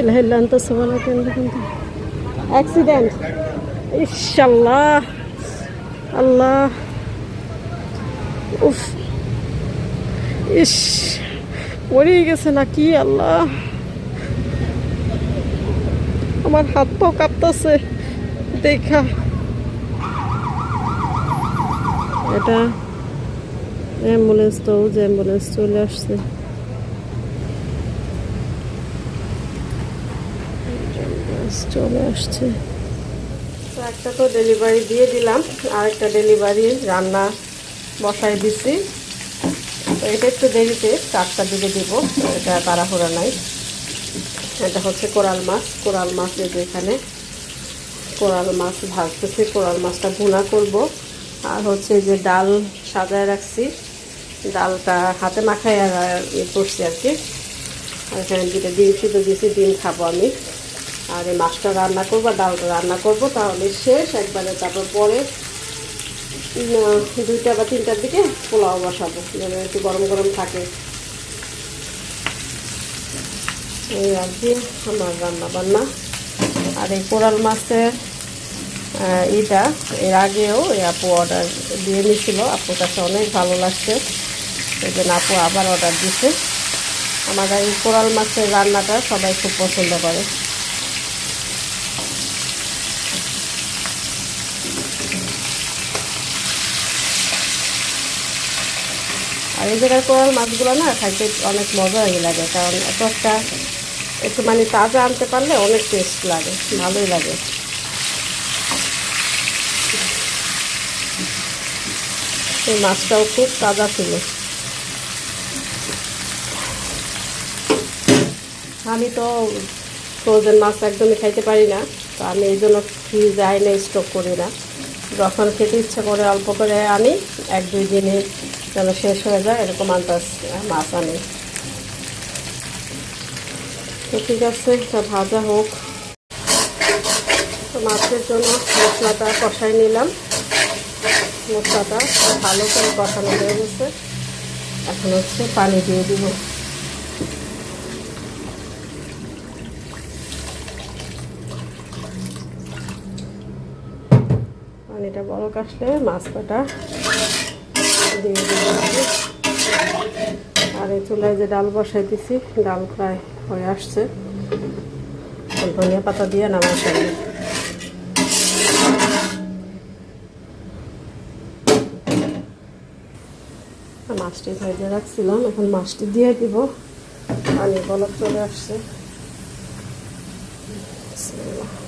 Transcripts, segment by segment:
ইলাহা ইল্লা অ্যাক্সিডেন্ট আল্লাহ। উফ। ইস। পড়ে গেছে নাকি আল্লাহ। আমার হাত পাও কাঁপতেছে। দেখা। এটা অ্যাম্বুলেন্স তো অ্যাম্বুলেন্স চলে আসছে অ্যাম্বুলেন্স চলে আসছে। তো একটা তো ডেলিভারি দিয়ে দিলাম আর একটা ডেলিভারি রান্না বসাই তো এটা একটু দেরিতে চারটার দিকে দিব এটা তাড়াহুড়া নাই। এটা হচ্ছে কোরাল মাছ কোরাল মাছ যে এখানে। কোরাল মাছ ভাজতেছি, কোরাল মাছটা ভুনা করব। আর হচ্ছে যে ডাল সাজায় রাখছি, ডালটা হাতে আর ইয়ে করছি আর কি। আর এখানে দুটো ডিম সিদ্ধ দিয়েছি, ডিম খাব আমি। আর এই মাছটা রান্না করব ডালটা রান্না করব, তাহলে শেষ। একবারে তারপর পরে দুইটা বা তিনটার দিকে পোলাও বসাবো, যেন একটু গরম গরম থাকে। এই আর কি, আমার রান্না বান্না। আর এই কোরাল মাছের ইটা, এর আগেও এই আপু অর্ডার দিয়ে নিয়েছিল। আপুর কাছে অনেক ভালো লাগছে। এই জন্য আপু আবার অর্ডার দিছে আমার এই কোরাল মাছের রান্নাটা সবাই খুব পছন্দ করে। আর এই জায়গার কোরাল মাছগুলো না খাইতে অনেক মজাই লাগে কারণ এত একটা একটু মানে তাজা আনতে পারলে অনেক টেস্ট লাগে, ভালোই লাগে। এই মাছটাও খুব তাজা ছিল। আমি তো ফ্রোজেন মাছ একদমই খাইতে পারি না, তো আমি এই জন্য ফ্রিজে আইনে স্টক করি না। যখন খেতে ইচ্ছা করে অল্প করে আনি, এক দুই দিনে যেন শেষ হয়ে যায়, এরকম আন্দাজ মাছ আনি। তো ঠিক আছে তা ভাজা হোক। তো মাছের জন্য মশলাটা কষাই নিলাম। মশলাটা ভালো করে কষানো হয়ে গেছে। এখন হচ্ছে পানি দিয়ে দিব। পানিটা বড় কাশলে মাছ কাটা আর এই চুলায় যে ডাল বসাই দিছি ডাল প্রায় হয়ে আসছে। ধনিয়া পাতা দিয়ে নামাই ফেলব। মাছটি ভেজে রাখছিলাম, এখন মাছটি দিয়ে দিব। পানি বলক চলে আসছে। বিসমিল্লাহ।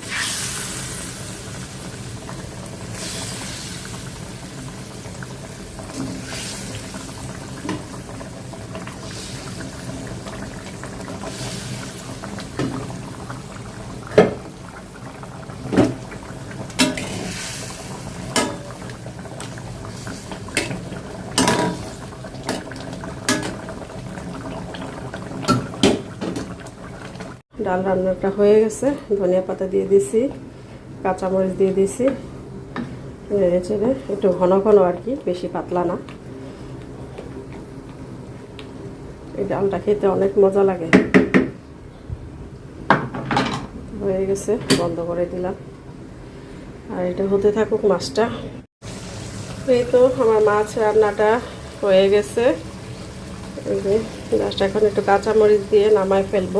ডাল রান্নাটা হয়ে গেছে। ধনিয়া পাতা দিয়ে দিছি, কাঁচামরিচ দিয়ে দিছি। নেড়ে চেড়ে একটু ঘন ঘন আর কি, বেশি পাতলা না। এই ডালটা খেতে অনেক মজা লাগে। হয়ে গেছে, বন্ধ করে দিলাম। আর এটা হতে থাকুক মাছটা। এই তো, আমার মাছ রান্নাটা হয়ে গেছে। এই এখন একটু কাঁচামরিচ দিয়ে নামাই ফেলব,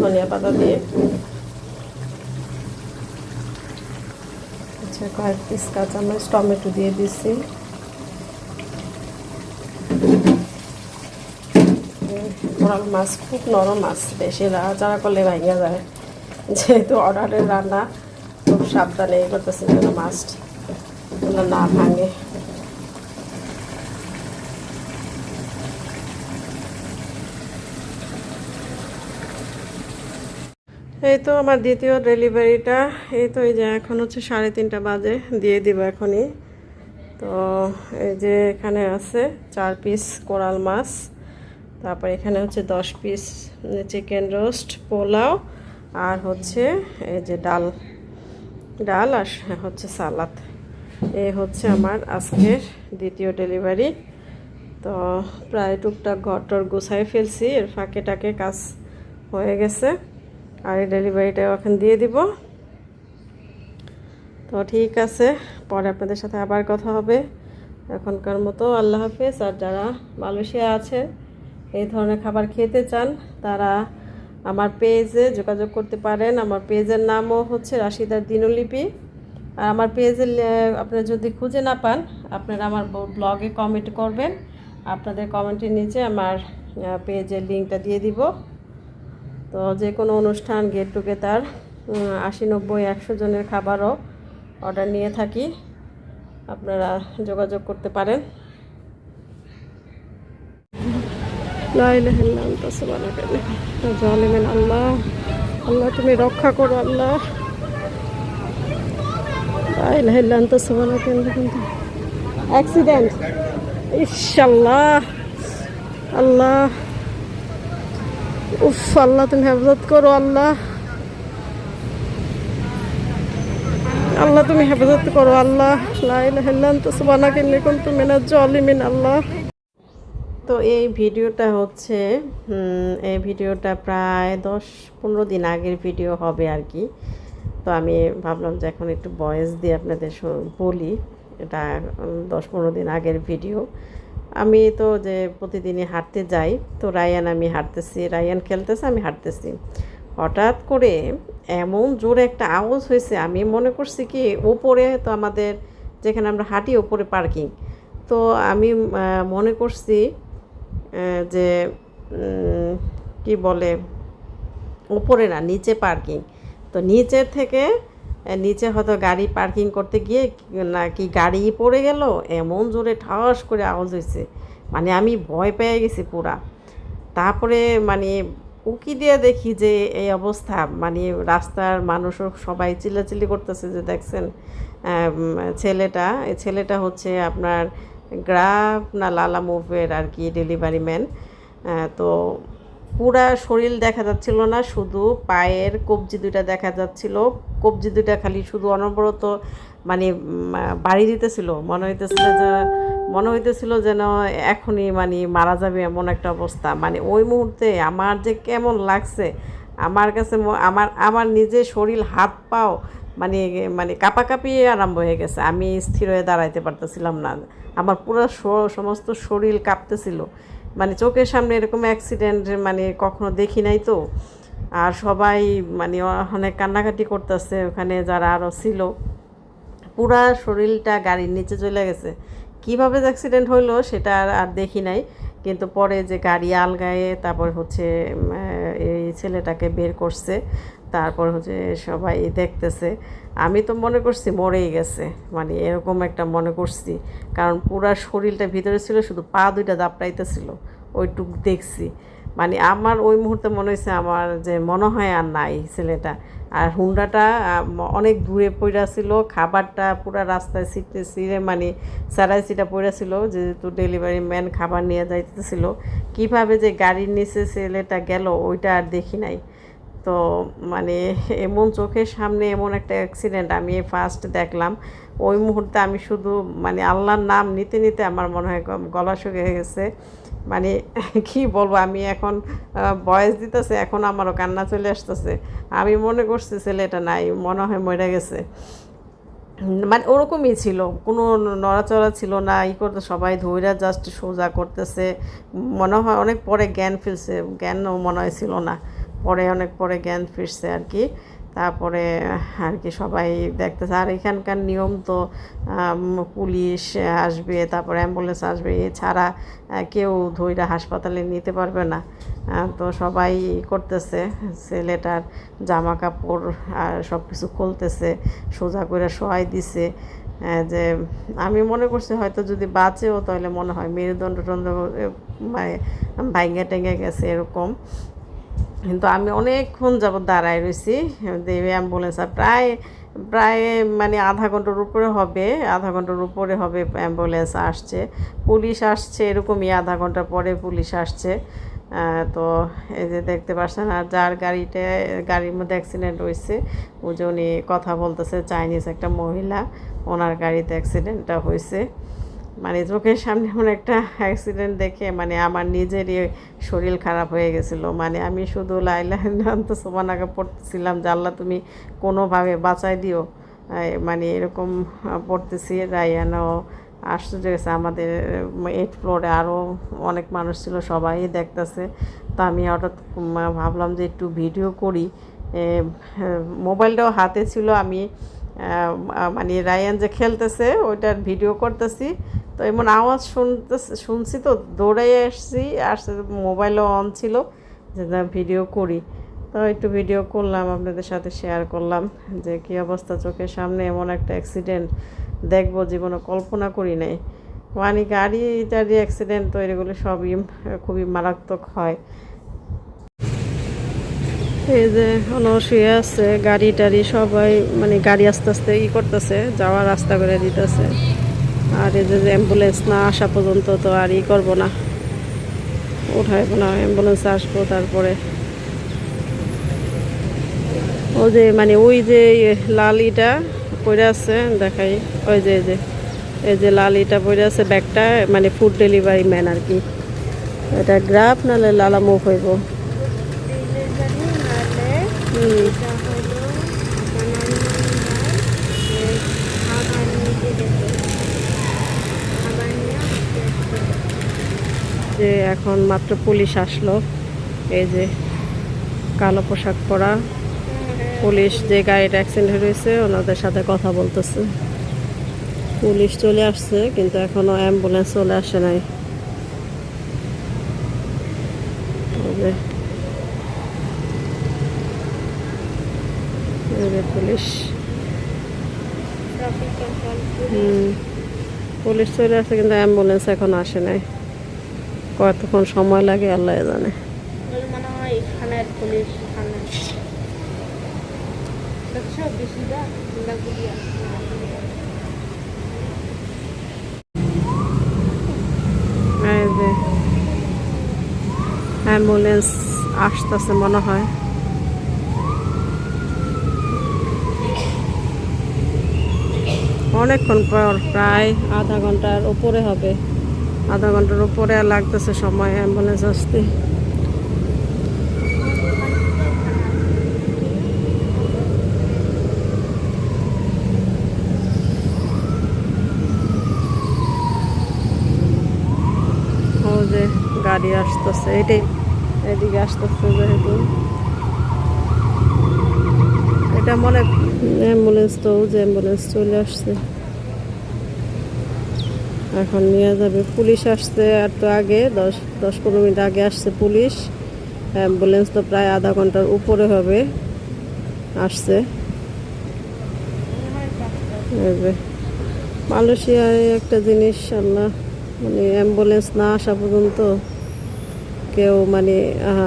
ধনিয়া পাতা দিয়ে। আচ্ছা কয়েক পিস কাঁচামরিচ টমেটো দিয়ে দিচ্ছি কোরাল মাছ, খুব নরম মাছ, বেশি চারা করলে ভাঙা যায়। যেহেতু অর্ডারের রান্না, খুব সাবধানে করতেছে যেন মাছ না ভাঙে। এই তো আমার দ্বিতীয় ডেলিভারিটা। এই তো এই যে এখন হচ্ছে সাড়ে তিনটা বাজে, দিয়ে দিব এখনই। তো এই যে এখানে আছে চার পিস কোরাল মাছ, তারপর এখানে হচ্ছে দশ পিস চিকেন রোস্ট পোলাও, আর হচ্ছে এই যে ডাল। ডাল আর হচ্ছে সালাদ। এই হচ্ছে আমার আজকের দ্বিতীয় ডেলিভারি। তো প্রায় টুকটাক ঘর টর গুছাই ফেলছি, এর ফাঁকে টাকে কাজ হয়ে গেছে। আর এই ডেলিভারিটা এখন দিয়ে দিব। তো ঠিক আছে, পরে আপনাদের সাথে আবার কথা হবে। এখনকার মতো আল্লাহ হাফেজ। আর যারা মালয়েশিয়া আছে, এই ধরনের খাবার খেতে চান, তারা আমার পেজে যোগাযোগ করতে পারেন। আমার পেজের নামও হচ্ছে রাশিদার দিনলিপি। আর আমার পেজে আপনারা যদি খুঁজে না পান, আপনারা আমার ব্লগে কমেন্ট করবেন। আপনাদের কমেন্টের নিচে আমার পেজের লিঙ্কটা দিয়ে দিব। তো যে কোনো অনুষ্ঠান গেট টুগেদার আশি, নব্বই, একশো জনের খাবারও অর্ডার নিয়ে থাকি। আপনারা যোগাযোগ করতে পারেন। জালিমেন আল্লাহ। আল্লাহ, তুমি রক্ষা করো আল্লাহ। অ্যাক্সিডেন্ট ইশাল্লাহ আল্লাহ। উফ, আল্লাহ, তুমি হেফাজত করো, আল্লাহ। আল্লাহ, তুমি হেফাজত করো, আল্লাহ। তুমি না জলিমিন, আল্লাহ। তো এই ভিডিওটা হচ্ছে এই ভিডিওটা প্রায় দশ পনেরো দিন আগের ভিডিও হবে আর কি। তো আমি ভাবলাম যে এখন একটু ভয়েস দিয়ে আপনাদের বলি। এটা দশ পনেরো দিন আগের ভিডিও। আমি তো যে প্রতিদিনই হাঁটতে যাই, তো রায়ান আমি হাঁটতেছি, রায়ান খেলতেছে, আমি হাঁটতেছি। হঠাৎ করে এমন জোরে একটা আওয়াজ হয়েছে, আমি মনে করছি কি ওপরে তো আমাদের যেখানে আমরা হাঁটি ওপরে পার্কিং। তো আমি মনে করছি যে কি বলে উপরে না, নিচে পার্কিং। তো নিচের থেকে নিচে হয়তো গাড়ি পার্কিং করতে গিয়ে নাকি গাড়ি পড়ে গেল, এমন জোরে ঠাস করে আওয়াজ হয়েছে মানে আমি ভয় পেয়ে গেছি পুরা। তারপরে মানে উকি দিয়ে দেখি যে এই অবস্থা মানে রাস্তার মানুষও সবাই চিল্লাচিল্লি করতেছে যে দেখছেন ছেলেটা এই ছেলেটা হচ্ছে আপনার গ্রাফ না লালা মুভের আর কি ডেলিভারি ম্যান। তো পুরা শরীর দেখা যাচ্ছিল না, শুধু পায়ের কবজি দুইটা দেখা যাচ্ছিল। কবজি দুইটা খালি শুধু অনবরত মানে বাড়ি দিতেছিল। মনে হইতেছিল যে, মনে হইতেছিল যেন এখনই মানে মারা যাবে এমন একটা অবস্থা। মানে ওই মুহূর্তে আমার যে কেমন লাগছে, আমার কাছে আমার আমার নিজের শরীর, হাত, পাও মানে মানে কাঁপাকাঁপি আরম্ভ হয়ে গেছে। আমি স্থির হয়ে দাঁড়াইতে পারতেছিলাম না। আমার পুরো সমস্ত শরীর কাঁপতেছিল। মানে চোখের সামনে এরকম অ্যাক্সিডেন্ট মানে কখনো দেখি নাই তো। আর সবাই মানে অনেক কান্নাকাটি করতেছে ওখানে যারা আরও ছিল। পুরা শরীরটা গাড়ির নিচে চলে গেছে। কীভাবে অ্যাক্সিডেন্ট হইল সেটা আর দেখি নাই। কিন্তু পরে যে গাড়ি আলগায়ে, তারপর হচ্ছে ছেলেটাকে বের করছে, তারপর হচ্ছে সবাই দেখতেছে। আমি তো মনে করছি মরেই গেছে মানে এরকম একটা মনে করছি। কারণ পুরা শরীরটা ভিতরে ছিল, শুধু পা দুইটা দাপড়াইতেছিল, ওইটুক দেখছি। মানে আমার ওই মুহূর্তে মনে হয়েছে আমার যে মনে হয় আর নাই ছেলেটা। আর হুন্ডাটা অনেক দূরে পড়া ছিল, খাবারটা পুরা রাস্তায় সিটে সিরে মানে সারাই সিটা পড়া ছিল, যেহেতু ডেলিভারি ম্যান খাবার নিয়ে যাইতেছিল। কীভাবে যে গাড়ির নিচে ছেলেটা গেল, ওইটা আর দেখি নাই। তো মানে এমন চোখের সামনে এমন একটা অ্যাক্সিডেন্ট আমি ফার্স্ট দেখলাম। ওই মুহূর্তে আমি শুধু মানে আল্লাহর নাম নিতে নিতে আমার মনে হয় গলা শুকিয়ে গেছে। মানে কি বলব, আমি এখন বয়স দিতেছে, এখন আমারও কান্না চলে আসতেছে। আমি মনে করছি ছেলেটা নাই, মনে হয় মরে গেছে। মানে ওরকমই ছিল, কোনো নড়াচড়া ছিল না, ই করতে, সবাই ধৈর্য জাস্ট সোজা করতেছে। মনে হয় অনেক পরে জ্ঞান ফিরছে, জ্ঞানও মনে হয় ছিল না। পরে অনেক পরে জ্ঞান ফিরছে আর কি। তারপরে আর কি সবাই দেখতেছে। আর এখানকার নিয়ম তো পুলিশ আসবে, তারপরে অ্যাম্বুলেন্স আসবে, এছাড়া কেউ ধৈর্য হাসপাতালে নিতে পারবে না। তো সবাই করতেছে, ছেলেটার জামা কাপড় আর সব কিছু খুলতেছে, সোজা করে সহায় দিছে যে আমি মনে করছি হয়তো যদি বাঁচেও তাহলে মনে হয় মেরুদণ্ড টন্ড মানে ভাইঙ্গা টেঙ্গে গেছে এরকম। কিন্তু আমি অনেকক্ষণ যাবত দাঁড়ায় রয়েছি দেবে অ্যাম্বুলেন্স প্রায় প্রায় মানে আধা ঘণ্টার উপরে হবে, আধা ঘণ্টার উপরে হবে অ্যাম্বুলেন্স আসছে। পুলিশ আসছে, এরকমই আধা ঘণ্টা পরে পুলিশ আসছে। তো এই যে দেখতে পাচ্ছেন আর যার গাড়িতে, গাড়ির মধ্যে অ্যাক্সিডেন্ট হয়েছে ও যে কথা বলতেছে চাইনিজ একটা মহিলা, ওনার গাড়িতে অ্যাক্সিডেন্টটা হয়েছে মানে চোখের সামনে এমন একটা অ্যাক্সিডেন্ট দেখে মানে আমার নিজেরই শরীর খারাপ হয়ে গেছিল। মানে আমি শুধু লাইলা তো সোমানাকে পড়তেছিলাম জানলা তুমি কোনোভাবে বাঁচাই দিও। মানে এরকম পড়তেছি। রায়ানও আশ্চর্য গেছে আমাদের এইট ফ্লোরে আরও অনেক মানুষ ছিল, সবাই দেখতেছে। তা আমি হঠাৎ ভাবলাম যে একটু ভিডিও করি। মোবাইলটাও হাতে ছিল। আমি মানে রায়ান যে খেলতেছে, ওইটার ভিডিও করতেছি। তো এমন আওয়াজ শুনতে শুনছি তো দৌড়াই আসছি, আর মোবাইলও অন ছিল, যে ভিডিও করি। তো একটু ভিডিও করলাম, আপনাদের সাথে শেয়ার করলাম, যে কী অবস্থা, চোখের সামনে এমন একটা অ্যাক্সিডেন্ট দেখব, জীবনে কল্পনা করি নাই। মানে গাড়ি টাড়ি অ্যাক্সিডেন্ট তো এগুলো সবই, খুবই মারাত্মক হয়। এই যে হলো শুয়ে আছে, গাড়ি টাড়ি সবাই মানে গাড়ি আস্তে আস্তে ই করতেছে, যাওয়ার রাস্তা করে দিতেছে। আর এই যে অ্যাম্বুলেন্স না আসা পর্যন্ত তো আর ই করব না। উঠাইবো না অ্যাম্বুলেন্স আসব তারপরে। ও যে মানে ওই যে ইয়ে লাল ইটা পড়ে আছে, দেখাই। ওই যে, এই যে এই যে লাল ইটা পড়ে আছে, ব্যাগটা মানে ফুড ডেলিভারি ম্যান আর কি। এটা গ্রাফ নাহলে যে এখন মাত্র পুলিশ আসলো, এই যে কালো পোশাক পরা পুলিশ যে গাড়িটা অ্যাক্সিডেন্ট হয়েছে ওনাদের সাথে কথা বলতেছে। পুলিশ চলে আসছে, কিন্তু এখনও অ্যাম্বুলেন্স চলে আসে নাই এই যে এই পুলিশ। হুম পুলিশ চলে আসছে কিন্তু অ্যাম্বুলেন্স এখন আসে নাই। কতক্ষণ সময় লাগে আল্লাহ জানে। অ্যাম্বুলেন্স আসতেছে মনে হয়। অনেকক্ষণ পর, প্রায় আধা ঘণ্টার উপরে হবে। আধা ঘণ্টার উপরে লাগতেছে সময় অ্যাম্বুলেন্স আসতে। যে গাড়ি আসতেছে, এটাই এদিকে আসতেছে যেহেতু এটা মনে অ্যাম্বুলেন্স তো, যে অ্যাম্বুলেন্স চলে আসছে। এখন নিয়ে যাবে। পুলিশ আসছে আর তো আগে, দশ দশ পনেরো মিনিট আগে আসছে পুলিশ। অ্যাম্বুলেন্স তো প্রায় আধা ঘণ্টার উপরে হবে, আসছে। মালয়েশিয়ায় একটা জিনিস আল্লাহ মানে অ্যাম্বুলেন্স না আসা পর্যন্ত কেউ মানে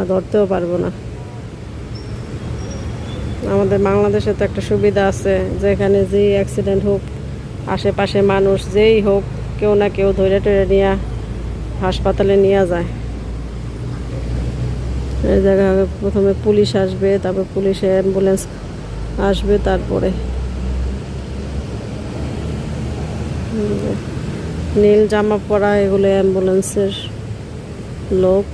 ধরতেও পারব না। আমাদের বাংলাদেশে তো একটা সুবিধা আছে, যেখানে যেই অ্যাক্সিডেন্ট হোক, আশেপাশে মানুষ যেই হোক, কেউ না কেউ ধরে টরে নিয়ে হাসপাতালে নিয়ে যায়। এই জায়গায় প্রথমে পুলিশ আসবে, তারপর পুলিশে অ্যাম্বুলেন্স আসবে, তারপরে নীল জামা পরা এগুলো অ্যাম্বুলেন্সের লোক।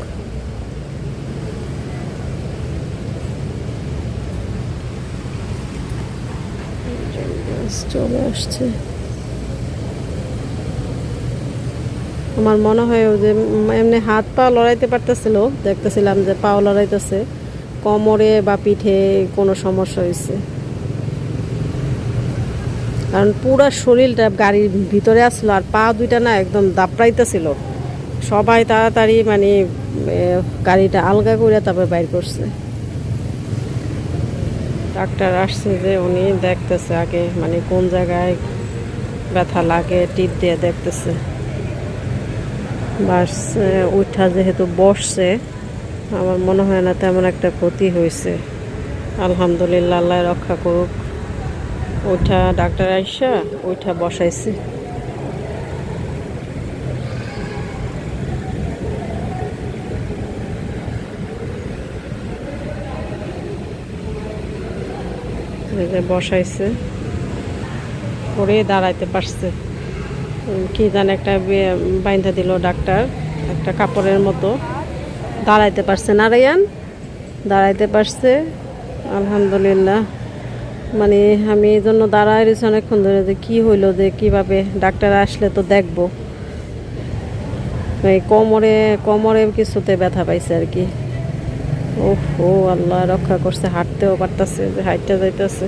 চলে আসছে। আমার মনে হয় যে এমনি হাত পা লড়াইতে পারতেছিল, দেখতেছিলাম যে পাও লড়াইতেছে। কোমরে বা পিঠে কোনো সমস্যা হয়েছে কারণ পুরো শরীরটা গাড়ির ভিতরে আসলো আর পা দুইটা না একদম দাপড়াইতেছিল। সবাই তাড়াতাড়ি মানে গাড়িটা আলগা করে তারপর বাইর করছে। ডাক্তার আসছে যে উনি দেখতেছে আগে মানে কোন জায়গায় ব্যথা লাগে, টিপ দিয়ে দেখতেছে। বাস উঠা যেহেতু বসছে, আমার মনে হয় না তেমন একটা ক্ষতি হয়েছে। আলহামদুলিল্লাহ রক্ষা করুক। ওইটা ডাক্তার আইসা ওইটা বসাইছে। বসাইছে। করে দাঁড়াইতে পারছে। কি জানে একটা বাইন্ধা দিল ডাক্তার, একটা কাপড়ের মতো। দাঁড়াইতে পারছে না রায়ান। দাঁড়াইতে পারছে। আলহামদুলিল্লাহ। মানে আমি এই জন্য দাঁড়ায় রয়েছি অনেকক্ষণ ধরে যে কী হইল, যে কীভাবে ডাক্তার আসলে তো দেখব। এই কোমরে কোমরে কিছুতে ব্যথা পাইছে আর কি। ওহ, আল্লাহ রক্ষা করছে, হাঁটতেও পারতাছে, যে হাইটটা যাইতেছে।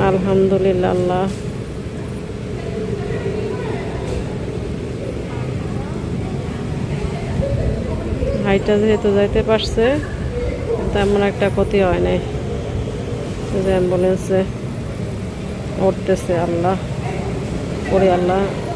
আলহামদুলিল্লাহ, আল্লাহ। হাইটটা যেহেতু যাইতে পারছে, তেমন একটা ক্ষতি হয় নাই। যে অ্যাম্বুলেন্সে উঠতেছে আল্লাহ পরে আল্লাহ।